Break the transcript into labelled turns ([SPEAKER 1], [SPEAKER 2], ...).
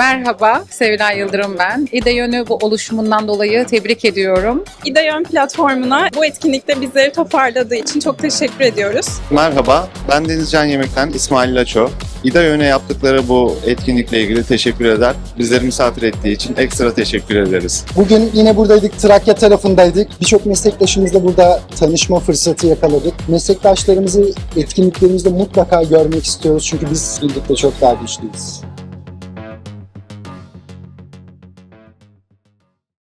[SPEAKER 1] Merhaba, Sevilay Yıldırım ben. İde Yönü bu oluşumundan dolayı tebrik ediyorum.
[SPEAKER 2] İdeyon platformuna bu etkinlikte bizleri toparladığı için çok teşekkür ediyoruz.
[SPEAKER 3] Merhaba, ben Denizcan Yemek'ten İsmail Laço. İda Yöne yaptıkları bu etkinlikle ilgili teşekkür eder. Bizleri misafir ettiği için ekstra teşekkür ederiz.
[SPEAKER 4] Bugün yine buradaydık, Trakya tarafındaydık. Birçok meslektaşımızla burada tanışma fırsatı yakaladık. Meslektaşlarımızı etkinliklerimizde mutlaka görmek istiyoruz çünkü biz birlikte çok daha güçlüyüz.